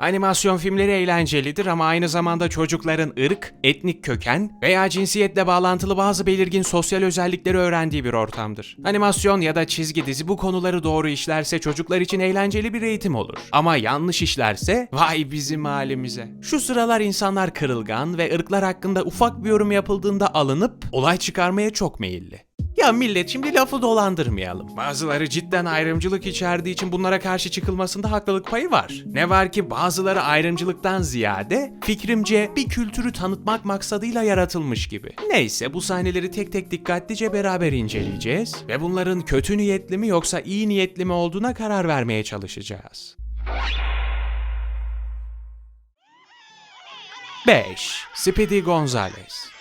Animasyon filmleri eğlencelidir ama aynı zamanda çocukların ırk, etnik köken veya cinsiyetle bağlantılı bazı belirgin sosyal özellikleri öğrendiği bir ortamdır. Animasyon ya da çizgi dizi bu konuları doğru işlerse çocuklar için eğlenceli bir eğitim olur. Ama yanlış işlerse vay bizim halimize. Şu sıralar insanlar kırılgan ve ırklar hakkında ufak bir yorum yapıldığında alınıp olay çıkarmaya çok meyilli. Ya millet şimdi lafı dolandırmayalım. Bazıları cidden ayrımcılık içerdiği için bunlara karşı çıkılmasında haklılık payı var. Ne var ki bazıları ayrımcılıktan ziyade fikrimce bir kültürü tanıtmak maksadıyla yaratılmış gibi. Neyse bu sahneleri tek tek dikkatlice beraber inceleyeceğiz ve bunların kötü niyetli mi yoksa iyi niyetli mi olduğuna karar vermeye çalışacağız. 5. Speedy Gonzales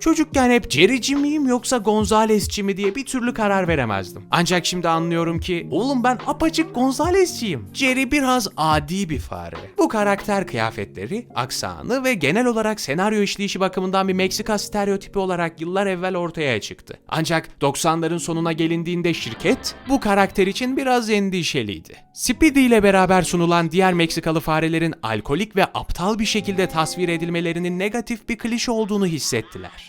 Çocukken hep Jerry'ci miyim yoksa Gonzales'ci mi diye bir türlü karar veremezdim. Ancak şimdi anlıyorum ki oğlum ben apaçık Gonzales'ciyim. Jerry biraz adi bir fare. Bu karakter kıyafetleri, aksanı ve genel olarak senaryo işleyişi bakımından bir Meksika stereotipi olarak yıllar evvel ortaya çıktı. Ancak 90'ların sonuna gelindiğinde şirket bu karakter için biraz endişeliydi. Speedy ile beraber sunulan diğer Meksikalı farelerin alkolik ve aptal bir şekilde tasvir edilmelerinin negatif bir klişe olduğunu hissettiler.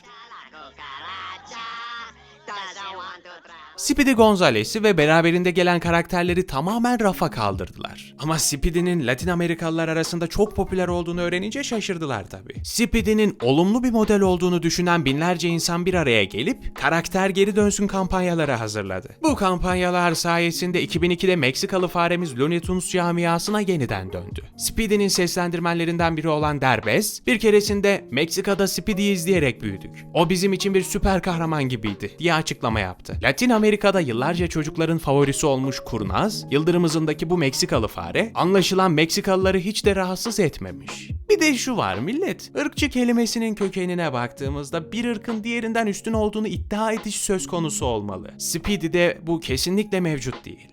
Speedy Gonzales'i ve beraberinde gelen karakterleri tamamen rafa kaldırdılar. Ama Speedy'nin Latin Amerikalılar arasında çok popüler olduğunu öğrenince şaşırdılar tabii. Speedy'nin olumlu bir model olduğunu düşünen binlerce insan bir araya gelip karakter geri dönsün kampanyaları hazırladı. Bu kampanyalar sayesinde 2002'de Meksikalı faremiz Looney Tunes camiasına yeniden döndü. Speedy'nin seslendirmenlerinden biri olan Derbez, bir keresinde Meksika'da Speedy'yi izleyerek büyüdük. O bizim için bir süper kahraman gibiydi diye açıklama yaptı. Latin Amerika'da yıllarca çocukların favorisi olmuş kurnaz, Yıldırım hızındaki bu Meksikalı fare, anlaşılan Meksikalıları hiç de rahatsız etmemiş. Bir de şu var millet, ırkçı kelimesinin kökenine baktığımızda bir ırkın diğerinden üstün olduğunu iddia ediş söz konusu olmalı. Speedy'de bu kesinlikle mevcut değil.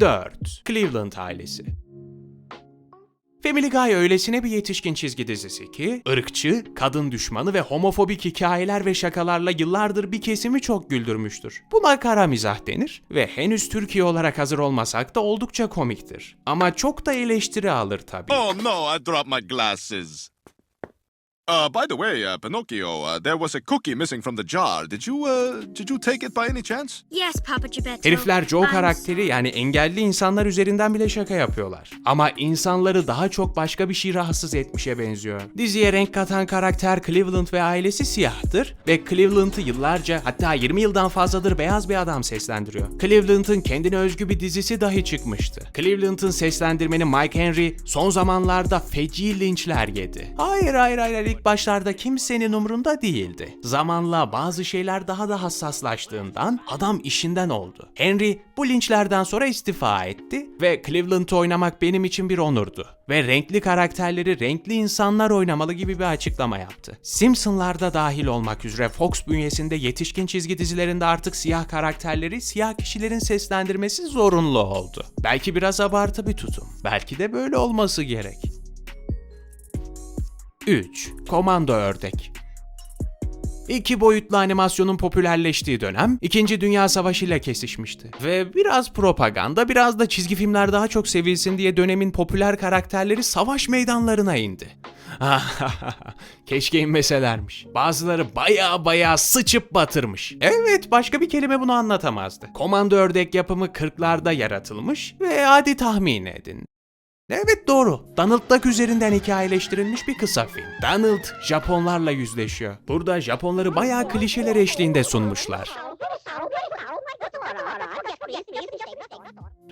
4. Cleveland ailesi Family Guy öylesine bir yetişkin çizgi dizisi ki, ırkçı, kadın düşmanı ve homofobik hikayeler ve şakalarla yıllardır bir kesimi çok güldürmüştür. Buna kara mizah denir ve henüz Türkiye olarak hazır olmasak da oldukça komiktir. Ama çok da eleştiri alır tabii. Oh no, I dropped my glasses. Uh, by the way, uh, Pinocchio, uh, there was a cookie missing from the jar. Did you, uh, did you take it by any chance? Yes, Papa Geppetto. Herifler Joe karakteri yani engelli insanlar üzerinden bile şaka yapıyorlar. Ama insanları daha çok başka bir şey rahatsız etmişe benziyor. Diziye renk katan karakter Cleveland ve ailesi siyahtır ve Cleveland'ı yıllarca hatta 20 yıldan fazladır beyaz bir adam seslendiriyor. Cleveland'ın kendine özgü bir dizisi dahi çıkmıştı. Cleveland'ın seslendirmeni Mike Henry son zamanlarda feci linçler yedi. Hayır hayır hayır hayır, başlarda kimsenin umrunda değildi. Zamanla bazı şeyler daha da hassaslaştığından adam işinden oldu. Henry bu linçlerden sonra istifa etti ve Cleveland'ı oynamak benim için bir onurdu. Ve renkli karakterleri renkli insanlar oynamalı gibi bir açıklama yaptı. Simpsonlarda dahil olmak üzere Fox bünyesinde yetişkin çizgi dizilerinde artık siyah karakterleri siyah kişilerin seslendirmesi zorunlu oldu. Belki biraz abartı bir tutum. Belki de böyle olması gerek. 3. Komando Ördek İki boyutlu animasyonun popülerleştiği dönem, İkinci Dünya Savaşı ile kesişmişti. Ve biraz propaganda, biraz da çizgi filmler daha çok sevilsin diye dönemin popüler karakterleri savaş meydanlarına indi. Keşke inmeselermiş. Bazıları baya baya sıçıp batırmış. Evet, başka bir kelime bunu anlatamazdı. Komando Ördek yapımı 40'larda yaratılmış ve hadi tahmin edin. Evet doğru. Donald Duck üzerinden hikayeleştirilmiş bir kısa film. Donald Japonlarla yüzleşiyor. Burada Japonları bayağı klişeler eşliğinde sunmuşlar.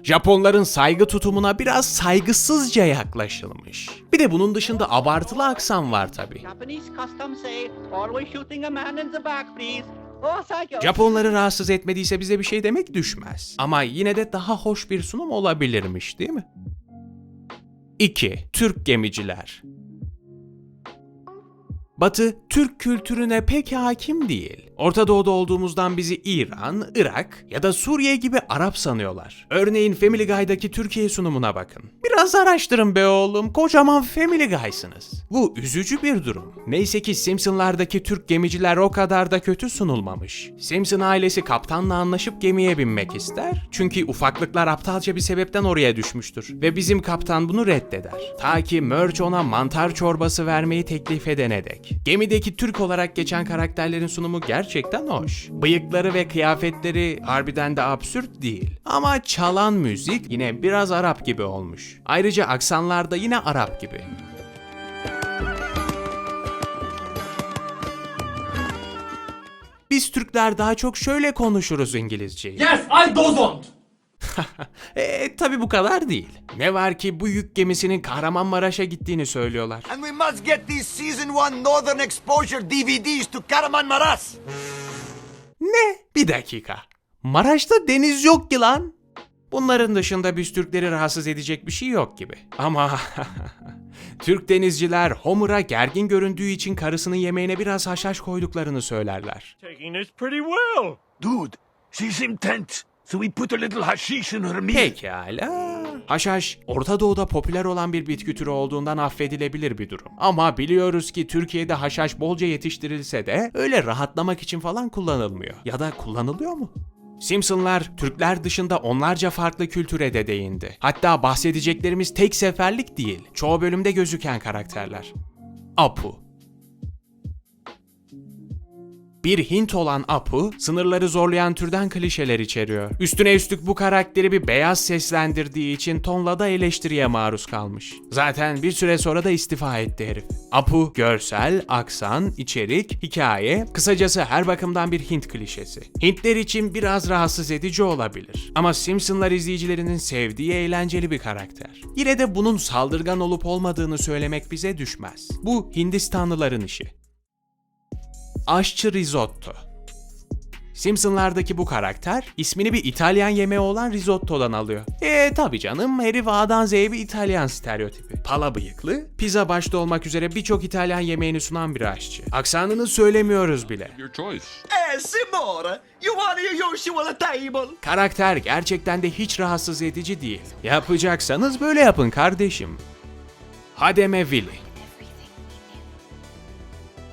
Japonların saygı tutumuna biraz saygısızca yaklaşılmış. Bir de bunun dışında abartılı aksan var tabi. Oh. Japonları rahatsız etmediyse bize bir şey demek düşmez. Ama yine de daha hoş bir sunum olabilirmiş değil mi? 2. Türk gemiciler Batı, Türk kültürüne pek hakim değil. Orta Doğu'da olduğumuzdan bizi İran, Irak ya da Suriye gibi Arap sanıyorlar. Örneğin Family Guy'daki Türkiye sunumuna bakın. Biraz araştırın be oğlum, kocaman Family Guy'sınız. Bu üzücü bir durum. Neyse ki Simpsonlardaki Türk gemiciler o kadar da kötü sunulmamış. Simpson ailesi kaptanla anlaşıp gemiye binmek ister. Çünkü ufaklıklar aptalca bir sebepten oraya düşmüştür. Ve bizim kaptan bunu reddeder. Ta ki Merch ona mantar çorbası vermeyi teklif edene dek. Gemideki Türk olarak geçen karakterlerin sunumu gerçekten hoş. Bıyıkları ve kıyafetleri harbiden de absürt değil. Ama çalan müzik yine biraz Arap gibi olmuş. Ayrıca aksanlar da yine Arap gibi. Biz Türkler daha çok şöyle konuşuruz İngilizceyi. Yes, I don't. E tabi bu kadar değil. Ne var ki bu yük gemisinin Kahramanmaraş'a gittiğini söylüyorlar. And we must get these season 1 Northern Exposure DVDs to Karamanmaras. Ne? Bir dakika. Maraş'ta deniz yok ki lan. Bunların dışında biz Türkleri rahatsız edecek bir şey yok gibi. Ama Türk denizciler Homer'a gergin göründüğü için karısının yemeğine biraz haşhaş koyduklarını söylerler. taking this pretty well. Dude, she's intent. So we put a little hashish in her meat. Pekala. Haşhaş, Orta Doğu'da popüler olan bir bitki türü olduğundan affedilebilir bir durum. Ama biliyoruz ki Türkiye'de haşhaş bolca yetiştirilse de öyle rahatlamak için falan kullanılmıyor. Ya da kullanılıyor mu? Simpsonlar, Türkler dışında onlarca farklı kültüre de değindi. Hatta bahsedeceklerimiz tek seferlik değil, çoğu bölümde gözüken karakterler. Apu, bir Hint olan Apu, sınırları zorlayan türden klişeler içeriyor. Üstüne üstlük bu karakteri bir beyaz seslendirdiği için tonla da eleştiriye maruz kalmış. Zaten bir süre sonra da istifa etti herif. Apu, görsel, aksan, içerik, hikaye, kısacası her bakımdan bir Hint klişesi. Hintler için biraz rahatsız edici olabilir. Ama Simpsonlar izleyicilerinin sevdiği eğlenceli bir karakter. Yine de bunun saldırgan olup olmadığını söylemek bize düşmez. Bu Hindistanlıların işi. Aşçı Risotto. Simpsonlardaki bu karakter ismini bir İtalyan yemeği olan risotto'dan alıyor. Eee tabi canım herif A'dan Z'ye bir İtalyan stereotipi. Pala bıyıklı, pizza başta olmak üzere birçok İtalyan yemeğini sunan bir aşçı. Aksanını söylemiyoruz bile. Your choice. Eh, Simora, you want your usual table? Karakter gerçekten de hiç rahatsız edici değil. Yapacaksanız böyle yapın kardeşim. Hademe Willy.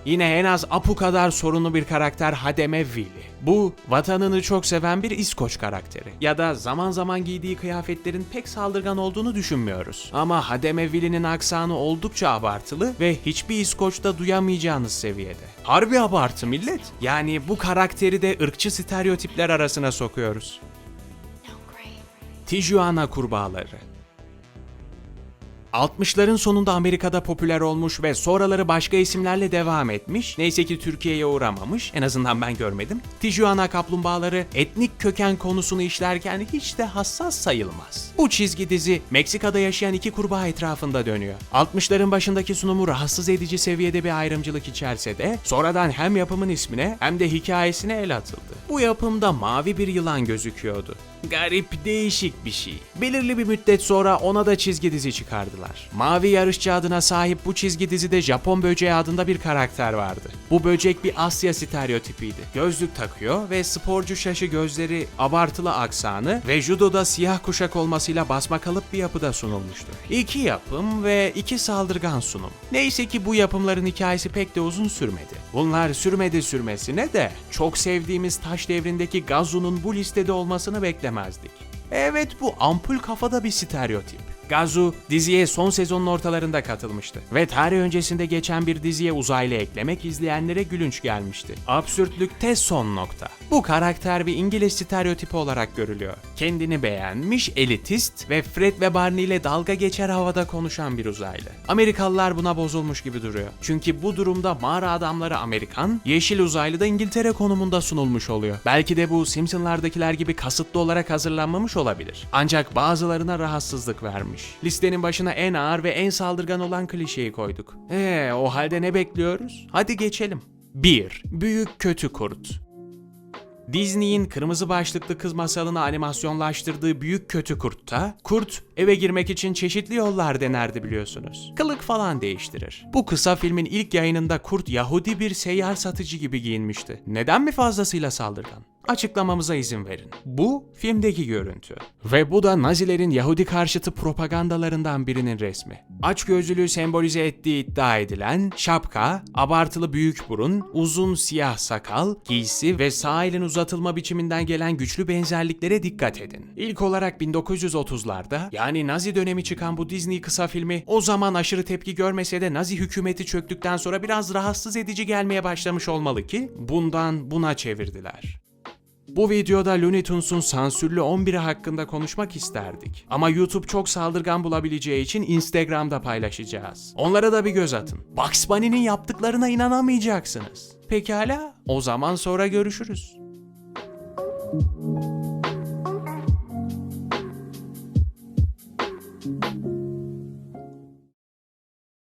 Yine en az Apu kadar sorunlu bir karakter Hademe Willy. Bu, vatanını çok seven bir İskoç karakteri. Ya da zaman zaman giydiği kıyafetlerin pek saldırgan olduğunu düşünmüyoruz. Ama Hademe Willy'nin aksanı oldukça abartılı ve hiçbir İskoç'ta duyamayacağınız seviyede. Harbi abartı millet. Yani bu karakteri de ırkçı stereotipler arasına sokuyoruz. Tijuana kurbağaları. 60'ların sonunda Amerika'da popüler olmuş ve sonraları başka isimlerle devam etmiş. Neyse ki Türkiye'ye uğramamış. En azından ben görmedim. Tijuana kaplumbağaları etnik köken konusunu işlerken hiç de hassas sayılmaz. Bu çizgi dizi Meksika'da yaşayan iki kurbağa etrafında dönüyor. 60'ların başındaki sunumu rahatsız edici seviyede bir ayrımcılık içerse de sonradan hem yapımın ismine hem de hikayesine el atıldı. Bu yapımda mavi bir yılan gözüküyordu. Garip, değişik bir şey. Belirli bir müddet sonra ona da çizgi dizi çıkardılar. Mavi Yarışçı adına sahip bu çizgi dizide Japon böceği adında bir karakter vardı. Bu böcek bir Asya stereotipiydi. Gözlük takıyor ve sporcu şaşı gözleri, abartılı aksanı ve judoda siyah kuşak olmasıyla basma kalıp bir yapıda sunulmuştu. İki yapım ve iki saldırgan sunum. Neyse ki bu yapımların hikayesi pek de uzun sürmedi. Bunlar sürmedi sürmesine de çok sevdiğimiz taş devrindeki Gazu'nun bu listede olmasını beklemezdik. Evet bu ampul kafada bir stereotip. Gazu diziye son sezonun ortalarında katılmıştı ve tarih öncesinde geçen bir diziye uzaylı eklemek izleyenlere gülünç gelmişti. Absürtlükte son nokta. Bu karakter bir İngiliz stereotipi olarak görülüyor. Kendini beğenmiş, elitist ve Fred ve Barney ile dalga geçer havada konuşan bir uzaylı. Amerikalılar buna bozulmuş gibi duruyor. Çünkü bu durumda mağara adamları Amerikan, yeşil uzaylı da İngiltere konumunda sunulmuş oluyor. Belki de bu Simpsonlardakiler gibi kasıtlı olarak hazırlanmamış olabilir. Ancak bazılarına rahatsızlık vermiş. Listenin başına en ağır ve en saldırgan olan klişeyi koyduk. Eee o halde ne bekliyoruz? Hadi geçelim. 1. Büyük kötü kurt. Disney'in kırmızı başlıklı kız masalını animasyonlaştırdığı Büyük Kötü Kurt'ta kurt eve girmek için çeşitli yollar denerdi biliyorsunuz. Kılık falan değiştirir. Bu kısa filmin ilk yayınında kurt Yahudi bir seyyar satıcı gibi giyinmişti. Neden mi fazlasıyla saldırgan? Açıklamamıza izin verin. Bu filmdeki görüntü. Ve bu da Nazilerin Yahudi karşıtı propagandalarından birinin resmi. Açgözlülüğü sembolize ettiği iddia edilen şapka, abartılı büyük burun, uzun siyah sakal, giysi ve sağ elin uzatılma biçiminden gelen güçlü benzerliklere dikkat edin. İlk olarak 1930'larda yani Nazi dönemi çıkan bu Disney kısa filmi o zaman aşırı tepki görmese de Nazi hükümeti çöktükten sonra biraz rahatsız edici gelmeye başlamış olmalı ki bundan buna çevirdiler. Bu videoda Looney Tunes'un sansürlü 11'i hakkında konuşmak isterdik. Ama YouTube çok saldırgan bulabileceği için Instagram'da paylaşacağız. Onlara da bir göz atın. Bugs Bunny'nin yaptıklarına inanamayacaksınız. Pekala, o zaman sonra görüşürüz.